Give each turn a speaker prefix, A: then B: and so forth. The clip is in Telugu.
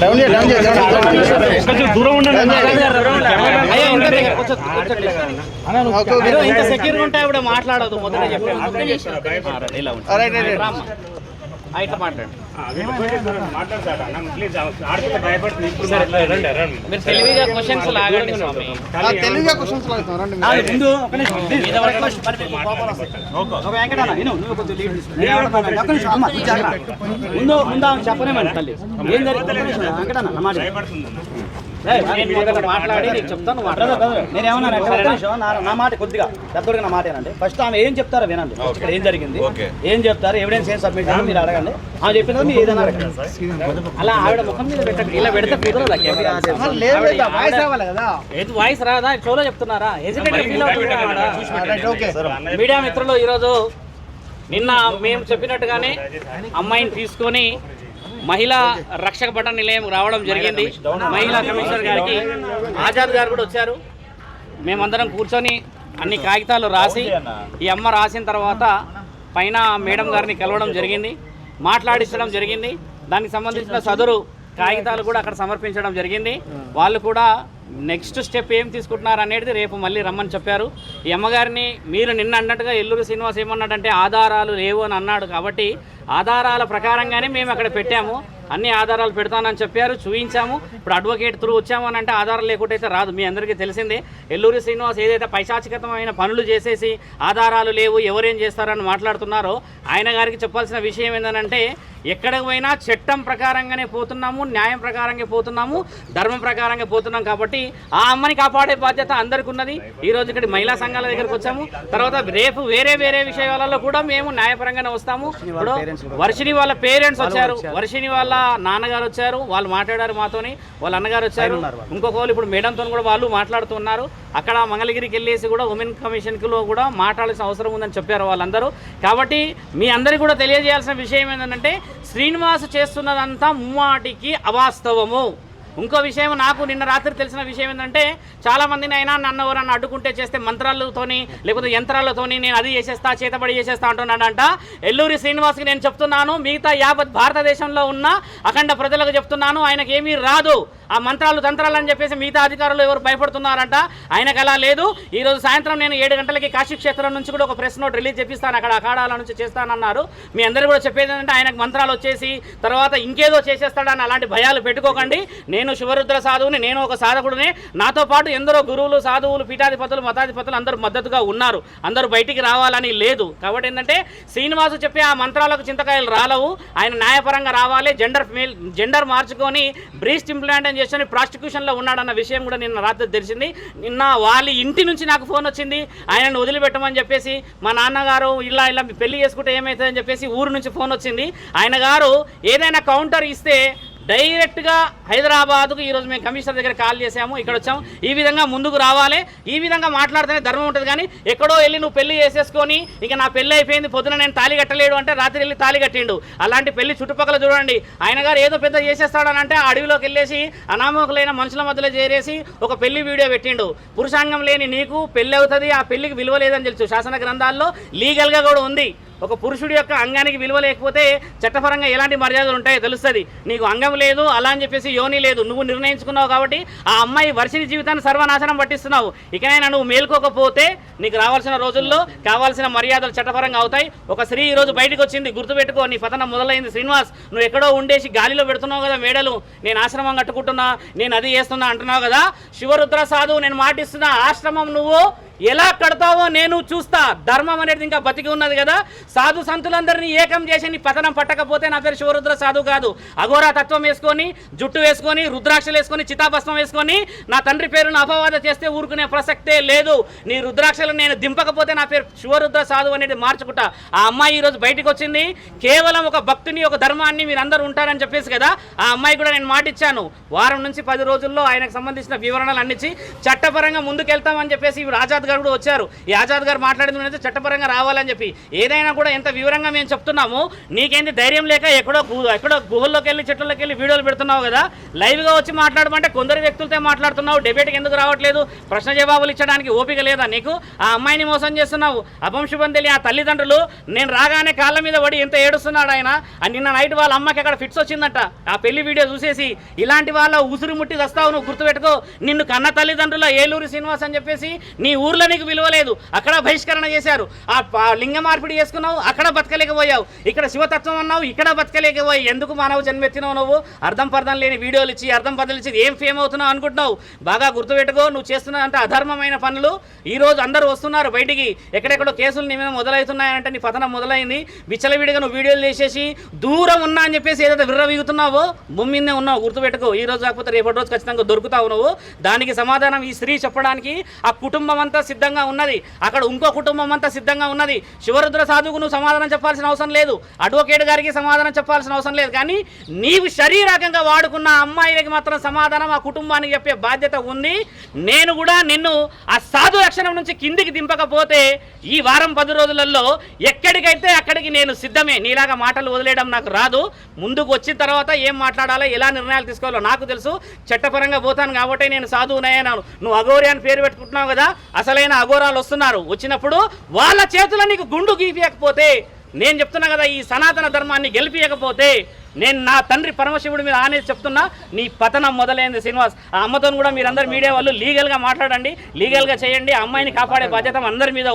A: డౌన్ చేయి డౌన్ చేయి
B: కొంచెం దూరం ఉండండి
C: అయ్యా, ఇంత దగ్గర, కొంచెం, కొంచెం లేదు.
A: ఓకే ఓకే
C: మీరు ఇంత సెక్యూర్ ఉంటే ఆవిడ మాట్లాడదు మొదట చెప్పాను ఇట్లా మాట్లాడండి. మీరు తెలివిగా క్వశ్చన్స్ లాగండి స్వామి.
A: ఆ, తెలుగుగా క్వశ్చన్స్ లాగుతాం. రండి.
D: ముందు ఒక నిమిషం నువ్వు కొంచెం లీడ్. ముందు ముందు ఆమె చెప్పనేమని తల్లి. ఏం జరిగింది? వెంకటన్న
C: మాట్లాడి నీకు చెప్తాను
D: నేను నిమిషం నా మాట కొద్దిగా పెద్దోడిగా నా మాట ఏనండి ఫస్ట్ ఆమె ఏం చెప్తారో వినండి. ఇక్కడ ఏం జరిగింది? ఏం చెప్తారు? ఎవిడెన్స్ ఏం సబ్మిట్ చేయాలి మీరు అడగండి. ఆమె చెప్పినది మీరు ఏదైనా
C: అలా ఆవిడ ముఖం మీద పెట్టండి ఇలా పెడితే కుదరదు ఆ కెమెరా
A: ఆ, లేదు లేదు వాయిస్ రావాలి కదా.
C: ఏది వాయిస్ రాదా? షోలో చెప్తున్నారా? మీడియా మిత్రులు ఈరోజు నిన్న మేము చెప్పినట్టుగానే అమ్మాయిని తీసుకొని మహిళా రక్షక భటన నిలయం రావడం జరిగింది. మహిళా కమిషనర్ గారికి ఆజాద్ గారు కూడా వచ్చారు. మేమందరం కూర్చొని అన్ని కాగితాలు రాసి ఈ అమ్మ రాసిన తర్వాత పైన మేడం గారిని కలవడం జరిగింది. మాట్లాడించడం జరిగింది. దానికి సంబంధించిన సదరు కాగితాలు కూడా అక్కడ సమర్పించడం జరిగింది. వాళ్ళు కూడా నెక్స్ట్ స్టెప్ ఏం తీసుకుంటున్నారు అనేది రేపు మళ్ళీ రమ్మని చెప్పారు. ఈ అమ్మగారిని మీరు నిన్న అన్నట్టుగా ఎల్లూరు శ్రీనివాస్ ఏమన్నాడంటే ఆధారాలు లేవు అని అన్నాడు కాబట్టి ఆధారాల ప్రకారంగానే మేము అక్కడ పెట్టాము. అన్ని ఆధారాలు పెడతానని చెప్పారు చూపించాము ఇప్పుడు అడ్వకేట్ త్రూ వచ్చాము అని అంటే ఆధారం లేకుండా అయితే రాదు. మీ అందరికీ తెలిసిందే ఎల్లూరి శ్రీనివాస్ ఏదైతే పైశాచికతమైన పనులు చేసేసి ఆధారాలు లేవు ఎవరేం చేస్తారని మాట్లాడుతున్నారో ఆయన గారికి చెప్పాల్సిన విషయం ఏంటంటే ఎక్కడికి పోయినా చట్టం ప్రకారంగానే పోతున్నాము న్యాయం ప్రకారంగా పోతున్నాము ధర్మం ప్రకారంగా పోతున్నాం కాబట్టి ఆ అమ్మని కాపాడే బాధ్యత అందరికీ ఉన్నది ఈ రోజు ఇక్కడ మహిళా సంఘాల దగ్గరకు వచ్చాము. తర్వాత రేపు వేరే వేరే విషయాలలో కూడా మేము న్యాయపరంగానే వస్తాము. ఇప్పుడు వర్షిని వాళ్ళ పేరెంట్స్ వచ్చారు. వర్షిని వాళ్ళ నాన్నగారు వచ్చారు వాళ్ళు మాట్లాడారు మాతోని వాళ్ళ అన్నగారు వచ్చారు. ఇంకొక వాళ్ళు ఇప్పుడు మేడంతో కూడా వాళ్ళు మాట్లాడుతున్నారు. అక్కడ మంగళగిరికి వెళ్ళేసి కూడా ఉమెన్ కమిషన్లో కూడా మాట్లాడాల్సిన అవసరం ఉందని చెప్పారు వాళ్ళందరూ. కాబట్టి మీ అందరికీ కూడా తెలియజేయాల్సిన విషయం ఏంటంటే శ్రీనివాస్ చేస్తున్నదంతా ముమ్మాటికి అవాస్తవము. ఇంకో విషయం నాకు నిన్న రాత్రి తెలిసిన విషయం ఏంటంటే చాలామందిని అయినా నన్ను ఎవరన్నా అడ్డుకుంటే చేస్తే మంత్రాలతోని లేకపోతే యంత్రాలతోని నేను అది చేసేస్తా చేతబడి చేసేస్తా అంటున్నాడంట. ఎల్లూరి శ్రీనివాస్కి నేను చెప్తున్నాను మిగతా యావత్ భారతదేశంలో ఉన్న అఖండ ప్రజలకు చెప్తున్నాను ఆయనకి ఏమీ రాదు. ఆ మంత్రాలు తంత్రాలు అని చెప్పేసి మిగతా అధికారులు ఎవరు భయపడుతున్నారంట? ఆయనకు అలా లేదు. ఈ రోజు సాయంత్రం నేను ఏడు గంటలకి కాశీ క్షేత్రం నుంచి కూడా ఒక ప్రెస్ నోట్ రిలీజ్ చేపిస్తాను. అక్కడ అఖాడాల నుంచి చేస్తానన్నారు. మీ అందరూ కూడా చెప్పేది ఏంటంటే ఆయనకు మంత్రాలు వచ్చేసి తర్వాత ఇంకేదో చేసేస్తాడని అలాంటి భయాలు పెట్టుకోకండి. నేను శివరుద్ర సాధువుని నేను ఒక సాధకుడిని. నాతో పాటు ఎందరో గురువులు సాధువులు పీఠాధిపతులు మతాధిపతులు అందరూ మద్దతుగా ఉన్నారు. అందరూ బయటికి రావాలని లేదు. కాబట్టి ఏంటంటే శ్రీనివాసు చెప్పే ఆ మంత్రాలకు చింతకాయలు రాలవు. ఆయన న్యాయపరంగా రావాలి. జెండర్ జెండర్ మార్చుకొని బ్రీస్ట్ ఇంప్లాంట్ చేసుకొని ప్రాసిక్యూషన్లో ఉన్నాడన్న విషయం కూడా నిన్న రాత్రి తెలిసింది. నిన్న వాళ్ళ ఇంటి నుంచి నాకు ఫోన్ వచ్చింది. ఆయనను వదిలిపెట్టమని చెప్పేసి మా నాన్నగారు ఇలా ఇలా పెళ్ళి చేసుకుంటే ఏమవుతుందని చెప్పేసి ఊరు నుంచి ఫోన్ వచ్చింది. ఆయన గారు ఏదైనా కౌంటర్ ఇస్తే డైరెక్ట్గా హైదరాబాద్కు ఈరోజు మేము కమిషనర్ దగ్గర కాల్ చేసాము ఇక్కడ వచ్చాము. ఈ విధంగా ముందుకు రావాలి. ఈ విధంగా మాట్లాడితేనే ధర్మం ఉంటుంది కానీ ఎక్కడో వెళ్ళి నువ్వు పెళ్ళి చేసేసుకొని ఇక నా పెళ్ళి అయిపోయింది పొద్దున నేను తాళి కట్టలేడు అంటే రాత్రి వెళ్ళి తాళి కట్టిండు. అలాంటి పెళ్ళి చుట్టుపక్కల చూడండి. ఆయన గారు ఏదో పెద్ద చేసేస్తాడని అంటే ఆ అడవిలోకి వెళ్ళేసి అనామకులైన మనుషుల మధ్యలో చేరేసి ఒక పెళ్ళి వీడియో పెట్టిండు. పురుషాంగం లేని నీకు పెళ్ళి అవుతుంది ఆ పెళ్ళికి విలువ లేదని తెలుసు. శాసన గ్రంథాల్లో లీగల్గా కూడా ఉంది. ఒక పురుషుడి యొక్క అంగానికి విలువ లేకపోతే చట్టపరంగా ఎలాంటి మర్యాదలు ఉంటాయో తెలుస్తుంది. నీకు అంగం లేదు అలా అని చెప్పేసి యోని లేదు నువ్వు నిర్ణయించుకున్నావు కాబట్టి ఆ అమ్మాయి వర్షిని జీవితాన్ని సర్వనాశనం పట్టిస్తున్నావు. ఇకనైనా నువ్వు మేల్కోకపోతే నీకు రావాల్సిన రోజుల్లో కావాల్సిన మర్యాదలు చట్టపరంగా అవుతాయి. ఒక స్త్రీ ఈరోజు బయటకు వచ్చింది గుర్తుపెట్టుకో నీ పతనం మొదలైంది శ్రీనివాస్. నువ్వు ఎక్కడో ఉండేసి గాలిలో పెడుతున్నావు కదా మేడలు నేను ఆశ్రమం కట్టుకుంటున్నా నేను అది చేస్తున్నా అంటున్నావు కదా. శివరుద్ర సాధువు నేను మాటిస్తున్నా ఆశ్రమం నువ్వు ఎలా కడతావో నేను చూస్తా. ధర్మం అనేది ఇంకా బతికి ఉన్నది కదా. సాధు సంతులందరినీ ఏకం చేసి నీ పతనం పట్టకపోతే నా పేరు శివరుద్ర సాధు కాదు. అఘోరా తత్వం వేసుకొని జుట్టు వేసుకొని రుద్రాక్షలు వేసుకొని చితాభస్మం వేసుకొని నా తండ్రి పేరును అపవాద చేస్తే ఊరుకునే ప్రసక్తే లేదు. నీ రుద్రాక్షలు నేను దింపకపోతే నా పేరు శివరుద్ర సాధు అనేది మార్చుకుంటా. ఆ అమ్మాయి ఈరోజు బయటకు వచ్చింది. కేవలం ఒక భక్తుని ఒక ధర్మాన్ని మీరందరూ ఉంటారని చెప్పేసి కదా ఆ అమ్మాయి కూడా నేను మాటిచ్చాను. వారం నుంచి పది రోజుల్లో ఆయనకు సంబంధించిన వివరణలు అందించి చట్టపరంగా ముందుకెళ్తామని చెప్పేసి ఈ ఆజాద్ గారు కూడా వచ్చారు. ఈ ఆజాద్ గారు మాట్లాడింది చట్టపరంగా రావాలని చెప్పి. ఏదైనా కూడా ఎంత వివరంగా మేము చెప్తున్నాము నీకేంది ధైర్యం లేక ఎక్కడో ఎక్కడో గుహల్లోకి వెళ్ళి చెట్లలోకి వెళ్ళి వీడియోలు పెడుతున్నావు కదా? లైవ్గా వచ్చి మాట్లాడమంటే కొందరు వ్యక్తులతో మాట్లాడుతున్నావు డిబేట్కి ఎందుకు రావట్లేదు? ప్రశ్న జవాబులు ఇచ్చడానికి ఓపిక లేదా నీకు? ఆ అమ్మాయిని మోసం చేస్తున్నావు అపంశుభం తెలియ ఆ తల్లిదండ్రులు నేను రాగానే కాళ్ళ మీద పడి ఎంత ఏడుస్తున్నాడు ఆయన? నిన్న నైట్ వాళ్ళ అమ్మకి అక్కడ ఫిట్స్ వచ్చిందంట. ఆ పెళ్ళి వీడియో చూసేసి ఇలాంటి వాళ్ళ ఉసురు ముట్టి వస్తావు నువ్వు గుర్తుపెట్టుకో. నిన్ను కన్న తల్లిదండ్రుల ఏలూరు శ్రీనివాస్ అని చెప్పేసి నీ ఊర్లో నీకు విలువ లేదు. అక్కడ బహిష్కరణ చేశారు. ఆ లింగ మార్పిడి చేసుకున్నావు అక్కడ బతకలేకపోయావు. ఇక్కడ శివతత్వం అన్నావు ఇక్కడ బతకలేకపోయావు. ఎందుకు మానవ జన్మెత్తినావు నువ్వు? అర్థం పర్థం లేని వీడియోలు ఇచ్చి అర్థం పర్థం ఇచ్చి ఏం ఫేమ్ అవుతున్నావు అనుకుంటున్నావు? బాగా గుర్తుపెట్టుకో నువ్వు చేస్తున్న అంటే అధర్మమైన పనులు ఈరోజు అందరూ వస్తున్నారు బయటికి. ఎక్కడెక్కడో కేసులు నీ మీద మొదలవుతున్నాయంటే నీ పతనం మొదలైంది. విచ్చలవిడిగా నువ్వు వీడియోలు చేసేసి దూరం ఉన్నా అని చెప్పేసి ఏదైతే విర్రవీగుతున్నావో భూమి మీదే ఉన్నావు గుర్తుపెట్టుకో. ఈ రోజు కాకపోతే రేపటి రోజు ఖచ్చితంగా దొరుకుతావు నువ్వు. దానికి సమాధానం ఈ స్త్రీ చెప్పడానికి ఆ కుటుంబం అంతా సిద్ధంగా ఉన్నది. అక్కడ ఇంకో కుటుంబం అంతా సిద్ధంగా ఉన్నది. శివరుద్ర సాధువుకు నువ్వు సమాధానం చెప్పాల్సిన అవసరం లేదు. అడ్వకేట్ గారికి సమాధానం చెప్పాల్సిన అవసరం లేదు. కానీ నీవు శరీరకంగా వాడుకున్న అమ్మాయిలకి మాత్రం సమాధానం ఆ కుటుంబానికి చెప్పే బాధ్యత ఉంది. నేను కూడా నిన్ను ఆ సాధు లక్షణం నుంచి కిందికి దింపకపోతే ఈ వారం పది రోజులలో ఎక్కడికైతే అక్కడికి నేను సిద్ధమే. నీలాగా మాటలు వదిలేయడం నాకు రాదు. ముందుకు వచ్చిన తర్వాత ఏం మాట్లాడాలో ఎలా నిర్ణయాలు తీసుకోవాలో నాకు తెలుసు. చట్టపరంగా పోతాను కాబట్టి నేను సాధువునయ్యాను నువ్వు అఘోరి అని పేరు పెట్టుకుంటున్నావు కదా అసలు అసలైన అఘోరాలు వస్తున్నారు. వచ్చినప్పుడు వాళ్ళ చేతుల నీకు గుండు గీపియకపోతే నేను చెప్తున్నా కదా ఈ సనాతన ధర్మాన్ని గెలిపియకపోతే నేను నా తండ్రి పరమశివుడి మీద ఆనేసి చెప్తున్నా నీ పతనం మొదలైంది శ్రీనివాస్. ఆ అమ్మతో కూడా మీరందరూ మీడియా వాళ్ళు లీగల్గా మాట్లాడండి లీగల్గా చేయండి ఆ అమ్మాయిని కాపాడే బాధ్యత అందరి మీద